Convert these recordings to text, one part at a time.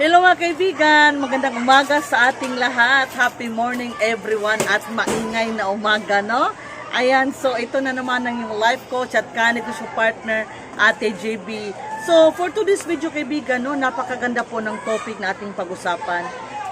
Hello mga kaibigan, magandang umaga sa ating lahat. Happy morning everyone at maingay na umaga, no? Ayan, so ito na naman ang yung life coach at kanegosyo partner, Ate JB. So for today's video kaibigan, no, napakaganda po ng topic na ating pag-usapan.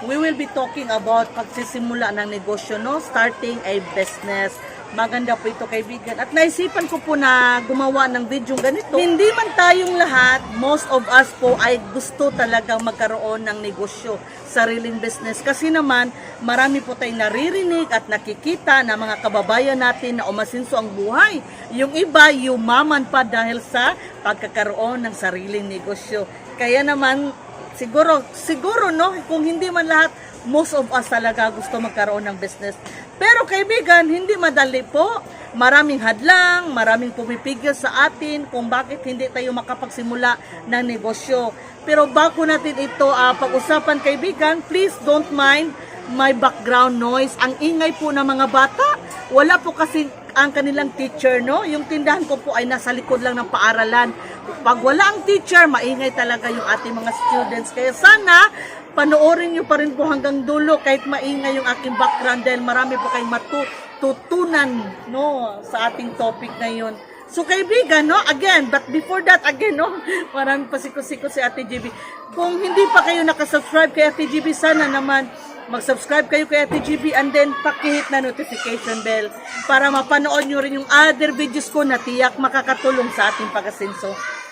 We will be talking about pagsisimula ng negosyo, no? Starting a business. Maganda po ito kaibigan. At naisipan ko po na gumawa ng video ganito. Hindi man tayong lahat, most of us po ay gusto talagang magkaroon ng negosyo, sariling business. Kasi naman, marami po tayong naririnig at nakikita na mga kababayan natin na umasinso ang buhay. Yung iba, yumaman pa dahil sa pagkakaroon ng sariling negosyo. Kaya naman, siguro, siguro no, kung hindi man lahat, most of us talaga gusto magkaroon ng business. Pero kaibigan, hindi madali po. Maraming hadlang, maraming pumipigil sa atin kung bakit hindi tayo makapagsimula ng negosyo. Pero bago natin ito ah, pag-usapan kaibigan, please don't mind my background noise. Ang ingay po ng mga bata. Wala po kasi ang kanilang teacher, no? Yung tindahan ko po ay nasa likod lang ng paaralan. Pag wala ang teacher, maingay talaga yung ating mga students. Kaya sana, panoorin nyo pa rin po hanggang dulo kahit maingay yung aking background dahil marami po kayong matututunan, no? Sa ating topic ngayon. So kaibigan, no, again, but before that, again, no, marami pa siko-siko si Ate GB. Kung hindi pa kayo nakasubscribe kay Ate GB, sana naman mag-subscribe kayo kay Ate GB and then pakihit na notification bell para mapanood nyo rin yung other videos ko na tiyak makakatulong sa ating pag-asenso.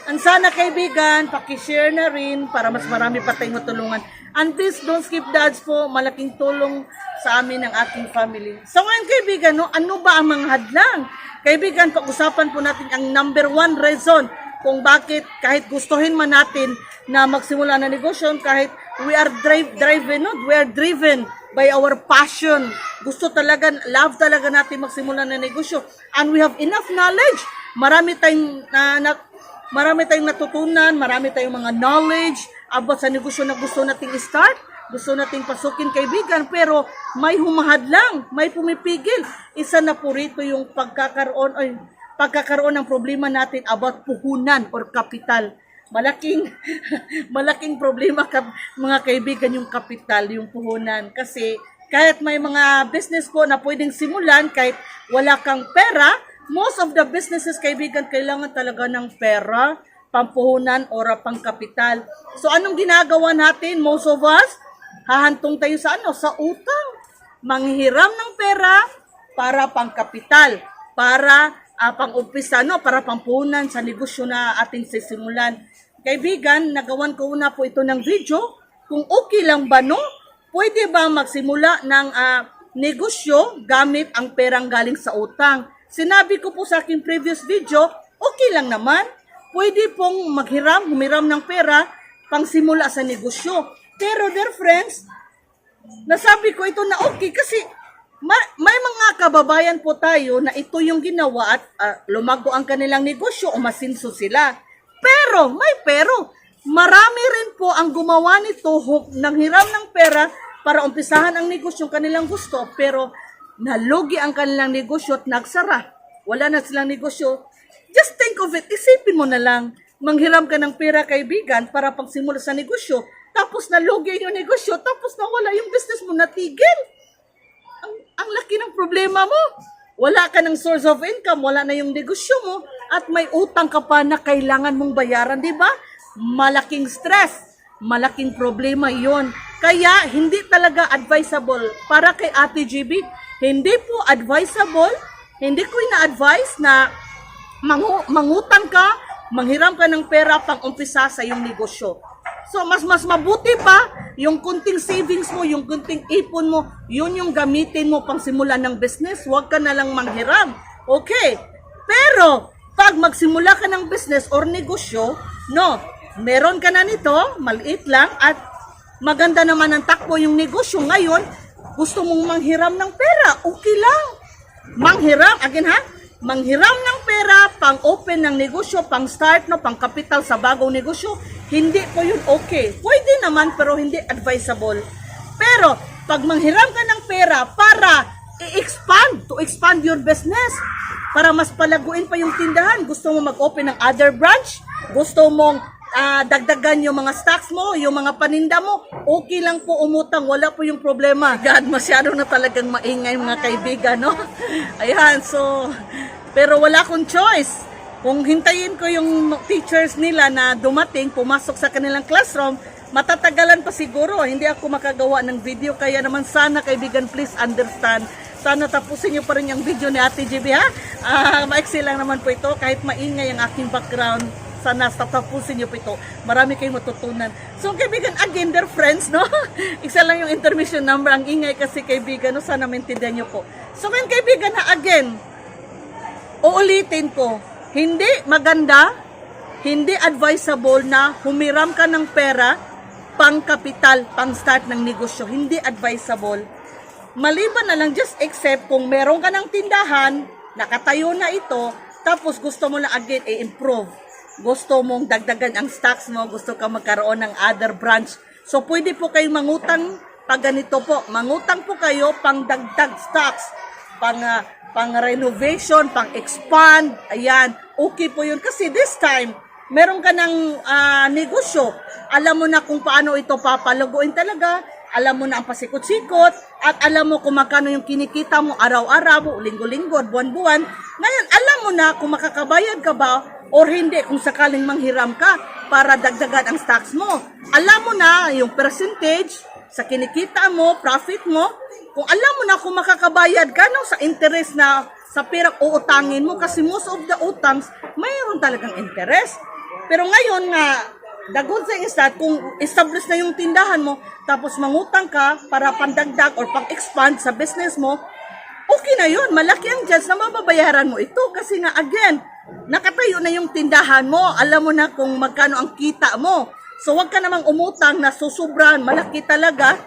Ang sana kaibigan, pakishare na rin para mas marami pa tayong matulungan. And please don't skip the ads po, malaking tulong sa amin ng ating family. So ngayon kaibigan, no, ano ba ang mga hadlang? Kaibigan, pag-usapan po natin ang number one reason kung bakit kahit gustuhin man natin na magsimula na negosyo, kahit we are drive, driven, no? we are driven by our passion. Gusto talaga, love talaga natin magsimula na negosyo. And we have enough knowledge. Marami tayong na, na, marami tayong natutunan, marami tayong mga knowledge about sa negosyo na gusto nating i-start, gusto nating pasukin kaibigan, pero may humahad lang, may pumipigil. Isa na po rito yung pagkakaroon, ay, pagkakaroon ng problema natin about puhunan or kapital. Malaking, malaking problema ka, mga kaibigan yung kapital, yung puhunan. Kasi kahit may mga business po na pwedeng simulan, kahit wala kang pera, most of the businesses, kaibigan, kailangan talaga ng pera, pampuhunan or pangkapital. So anong ginagawa natin, most of us, hahantong tayo sa ano, sa utang. Manghiram ng pera para pangkapital, para uh, pang-umpisa, no, para pampuhunan sa negosyo na ating sisimulan. Kaibigan, nagawan ko una po ito ng video. Kung okay lang ba, no? Pwede ba magsimula ng ah, negosyo gamit ang perang galing sa utang? Sinabi ko po sa aking previous video, okay lang naman. Pwede pong maghiram, humiram ng pera pang simula sa negosyo. Pero dear friends, nasabi ko ito na okay kasi ma- may mga kababayan po tayo na ito yung ginawa at ah, lumago ang kanilang negosyo o masinso sila. Pero, may pero, marami rin po ang gumawa nito ng hiram ng pera para umpisahan ang negosyo kanilang gusto pero nalugi ang kanilang negosyo at nagsara. Wala na silang negosyo. Just think of it, isipin mo na lang, manghiram ka ng pera kaibigan para pagsimula sa negosyo, tapos nalugi yung negosyo, tapos nawala yung business mo, natigil ang, ang laki ng problema mo. Wala ka ng source of income, wala na yung negosyo mo, at may utang ka pa na kailangan mong bayaran, di ba? Malaking stress, malaking problema yon. Kaya, hindi talaga advisable para kay Ate GB, hindi po advisable, hindi ko ina-advise na mangu- mangutang ka, manghiram ka ng pera pang umpisa sa iyong negosyo. So, mas mas mabuti pa, yung kunting savings mo, yung kunting ipon mo, yun yung gamitin mo pang simulan ng business. Huwag ka na lang manghiram. Okay. Pero, pag magsimula ka ng business or negosyo, no, meron ka na nito, maliit lang, at maganda naman ang takbo yung negosyo. Ngayon, gusto mong manghiram ng pera, okay lang. Manghiram, again ha, manghiram ng pera, pang open ng negosyo, pang start, no, pang capital sa bagong negosyo, hindi po yun okay. Pwede naman, pero hindi advisable. Pero, pag manghiram ka ng pera para i-expand, to expand your business, para mas palaguin pa yung tindahan, gusto mo mag-open ng other branch, gusto mong ah, dagdagan yung mga stocks mo, yung mga paninda mo, okay lang po umutang, wala po yung problema. God, masyado na talagang maingay mga kaibigan, no? Ayan, so, pero wala akong choice. Kung hintayin ko yung teachers nila na dumating, pumasok sa kanilang classroom, matatagalan pa siguro. Hindi ako makagawa ng video. Kaya naman sana kaibigan, please understand. Sana tapusin niyo pa rin yung video ni Ate GB ha. Ah, maiksi lang naman po ito. Kahit maingay ang aking background, sana tatapusin niyo po ito. Marami kayong matutunan. So kaibigan, again, they're friends, no? Isa lang yung intermission number. Ang ingay kasi kaibigan, no? Sana maintindihan niyo po. So ngayon kaibigan na again, uulitin ko, hindi maganda, hindi advisable na humiram ka ng pera pang kapital, pang start ng negosyo. Hindi advisable. Maliban na lang, just except kung meron ka ng tindahan, nakatayo na ito, tapos gusto mo lang again i-improve. Gusto mong dagdagan ang stocks mo, gusto ka magkaroon ng other branch. So, pwede po kayong mangutang pag ganito po. Mangutang po kayo pang dagdag stocks, pang, ah, pang renovation, pang expand. Ayan, okay po yun. Kasi this time, meron ka ng ah, negosyo. Alam mo na kung paano ito papalaguin talaga. Alam mo na ang pasikot-sikot. At alam mo kung magkano yung kinikita mo araw-araw, linggo-linggo, buwan-buwan. Ngayon, alam mo na kung makakabayad ka ba or hindi kung sakaling manghiram ka para dagdagan ang stocks mo. Alam mo na yung percentage sa kinikita mo, profit mo, kung alam mo na kung makakabayad ka no, sa interest na sa perang uutangin mo kasi most of the utangs mayroon talagang interest. Pero ngayon nga, the good thing is that kung establish na yung tindahan mo, tapos mangutang ka para pandagdag or pang-expand sa business mo, okay na yun. Malaki ang chance na mababayaran mo ito. Kasi nga, again, nakatayo na yung tindahan mo. Alam mo na kung magkano ang kita mo. So, wag ka namang umutang na susubran. Malaki talaga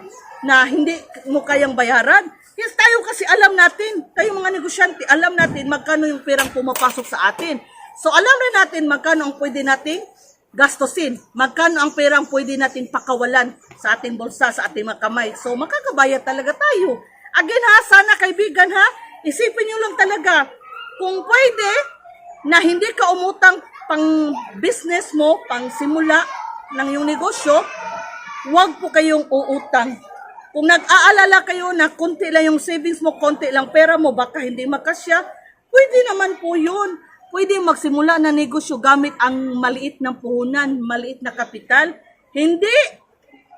na hindi mo kayang bayaran. Yes, tayo kasi alam natin, tayo mga negosyante, alam natin magkano yung perang pumapasok sa atin. So, alam rin natin magkano ang pwede nating gastusin. Magkano ang perang pwede natin pakawalan sa ating bulsa, sa ating mga kamay. So, makakabayad talaga tayo. Again ha, sana kaibigan ha, isipin nyo lang talaga, kung pwede, na hindi ka umutang pang business mo, pang simula ng iyong negosyo, huwag po kayong uutang. Kung nag-aalala kayo na konti lang yung savings mo, konti lang pera mo, baka hindi makasya, pwede naman po yun. Pwede magsimula na negosyo gamit ang maliit ng puhunan, maliit na kapital. Hindi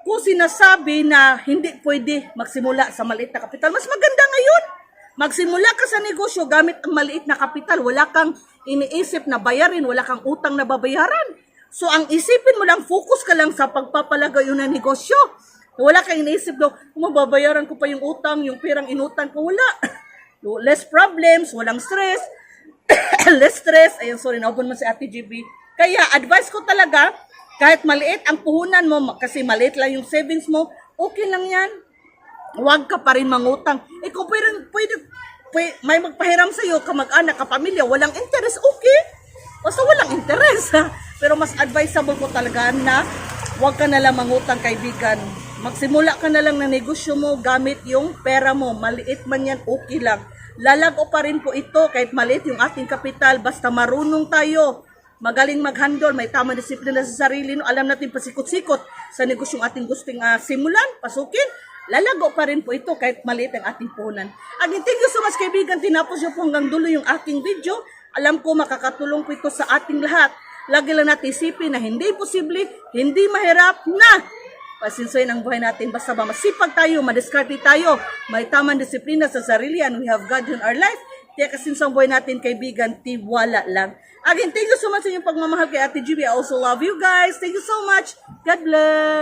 ko sinasabi na hindi pwede magsimula sa maliit na kapital. Mas maganda ngayon. Magsimula ka sa negosyo gamit ang maliit na kapital. Wala kang iniisip na bayarin, wala kang utang na babayaran. So ang isipin mo lang, focus ka lang sa pagpapalagayo ng negosyo. Wala kang iniisip do, mababayaran ko pa yung utang, yung perang inutang ko, wala. Less problems, walang stress, less stress. Ayun, sorry, naubon mo si Ate GB. Kaya, advice ko talaga, kahit maliit ang puhunan mo, kasi maliit lang yung savings mo, okay lang yan. Huwag ka pa rin mangutang. Eh, kung pwede, pwede, pwede may magpahiram sa'yo, kamag-anak, kapamilya, walang interest, okay. Basta walang interest. ha. Pero mas advisable ko talaga na huwag ka na lang mangutang, kaibigan. Magsimula ka na lang ng negosyo mo gamit yung pera mo. Maliit man yan, okay lang. Lalago pa rin po ito kahit maliit yung ating kapital. Basta marunong tayo. Magaling mag-handle, may tamang disiplina sa sarili. No? Alam natin pasikot-sikot sa negosyong ating gusting ah, simulan, pasukin. Lalago pa rin po ito kahit maliit ang ating puhunan. Again, thank you so much kaibigan. Tinapos niyo po hanggang dulo yung aking video. Alam ko makakatulong po ito sa ating lahat. Lagi lang natin isipin na hindi posible, hindi mahirap na pasinsoyin ang buhay natin. Basta ba masipag tayo, madiskarte tayo, may tamang disiplina sa sarili and we have God in our life. Kaya kasinso ang buhay natin, kaibigan, tiwala lang. Again, thank you so much sa inyong pagmamahal kay Ate GB. I also love you guys. Thank you so much. God bless.